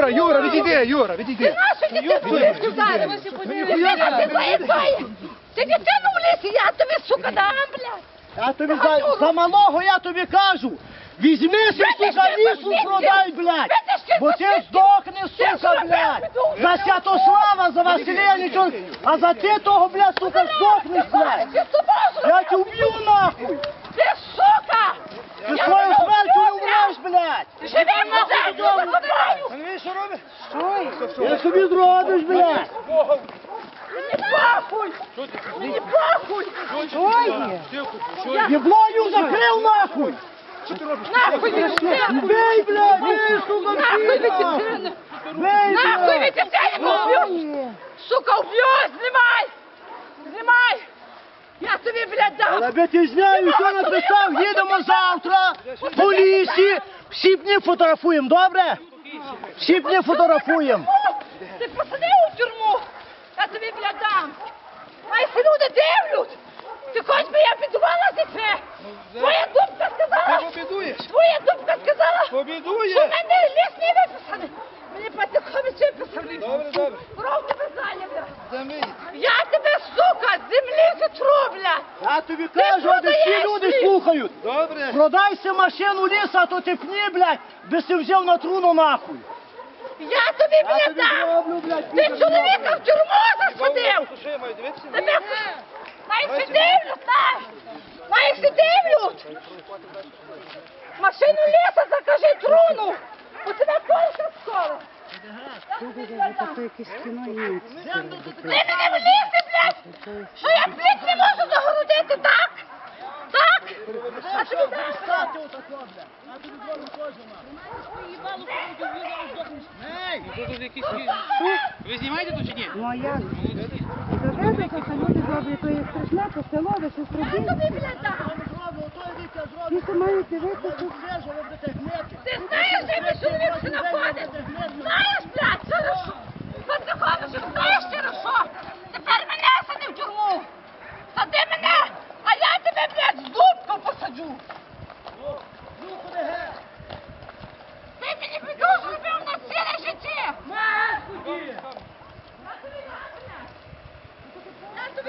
Юра, Юра, відійди, Юра, відійди. Нашу дитину лісі. Ти заїбає. Ти дитину в лісі, я тобі, сука, дам, блядь. Я тобі за, за малого я тобі кажу. Візьмися, сука, лісу продай, блядь. Бо ти здохнеш, сука, блядь. За Святослава, за Василя нічого. А за ти того, блядь, сука, здохнеш, блядь. Ти Я тебе вб'ю нахуй. Ти, сука! Ти свою смертю не вмреш, блядь. Живи забираю! Що робить? Я собі зробиш, блядь. Мені похуй! Мені похуй! Єблою закрив нахуй. Нахуй від дитини! Бей, сука, Нахуй від нахуй. дитини! Бей, Нахуй від дитини поб'ють! Сука, вб'ють! Знімай! Знімай! Я тобі, блядь, дам! Але би ти знаю, що написав, їдемо завтра по лісі, всі пні фотографуємо, добре? Всі пні фотографуємо. Ти посадив у тюрму! Я тобі, блядь, дам! А якщо люди дивлять, ти хоч би я підувала тебе! Твоя дубка сказала! Ти побідуєш. Твоя дубка сказала! Що мене ліс не виписаний! Мені Патихович виписав ліс! Добре, добре. Кров тебе! Замий. Я тебе, сука, з землі затру, блядь! Я тобі кажу, де всі люди слухають. Добре. Продайся машину ліса, а то ти пні, блядь, би си взяв на труну нахуй. Я тобі, Я блядь, тобі дам! зроблю, блядь, Ти чоловіка в тюрму засадив! Слушай, маю дивитися. Тебе всі дивлють! Най всі дивлють! Машину ліса закажи труну! У тебе колька скоро! Кіно. Ти мене в лісі, блядь! Що я пліт не можу загородити, так? Так? А тобі дам, блядь! Ви знімаєте тут чи ні? Ну а як? Доведе, що люди добрі, то є страшне поселове, що Тобі, страдінці. блядь, дам! Діти мають дивитися. Ти знаєш, де мій чоловік ще знаходить? Знаєш, блядь, хорошо. Патрикович, знаєш хорошо? Тепер мене сади в тюрму. Сади мене, а я тебе, блядь, з дубку посаджу. Ти мені біду зробив на ціле життя.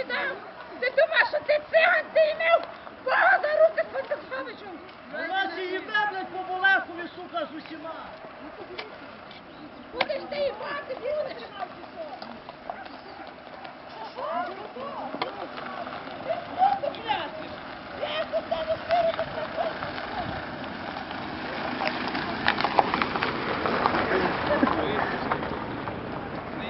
Я. Ти думаєш, що ти циган, ти імів за руки з Патриковичем. Вона ці її блядь, по Болехові, сука, з усіма. Будеш ти їбати, будеш. Що?